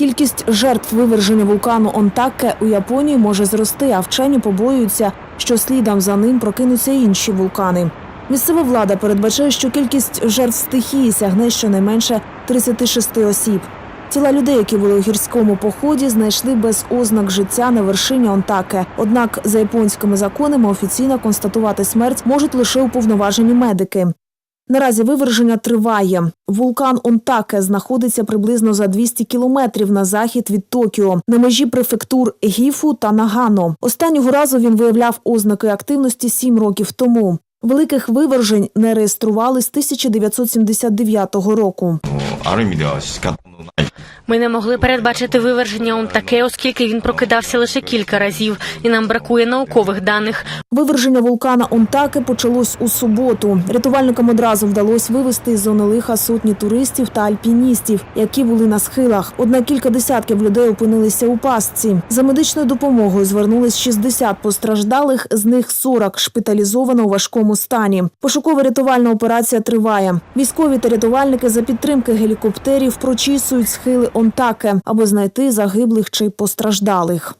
Кількість жертв виверження вулкану Онтаке у Японії може зрости, а вчені побоюються, що слідом за ним прокинуться інші вулкани. Місцева влада передбачає, що кількість жертв стихії сягне щонайменше 36 осіб. Тіла людей, які були у гірському поході, знайшли без ознак життя на вершині Онтаке. Однак, за японськими законами, офіційно констатувати смерть можуть лише уповноважені медики. Наразі виверження триває. Вулкан Онтаке знаходиться приблизно за 200 кілометрів на захід від Токіо, на межі префектур Гіфу та Нагано. Останнього разу він виявляв ознаки активності сім років тому. Великих вивержень не реєстрували з 1979 року. Ми не могли передбачити виверження Онтаке, оскільки він прокидався лише кілька разів, і нам бракує наукових даних. Виверження вулкана Онтаки почалось у суботу. Рятувальникам одразу вдалося вивезти з зони лиха сотні туристів та альпіністів, які були на схилах. Однак кілька десятків людей опинилися у пастці. За медичною допомогою звернулись 60 постраждалих, з них 40 шпиталізовано у важкому стані. Пошукова рятувальна операція триває. Військові та рятувальники за підтримки гелікоптерів прочісують схили Онтаке, аби знайти загиблих чи постраждалих.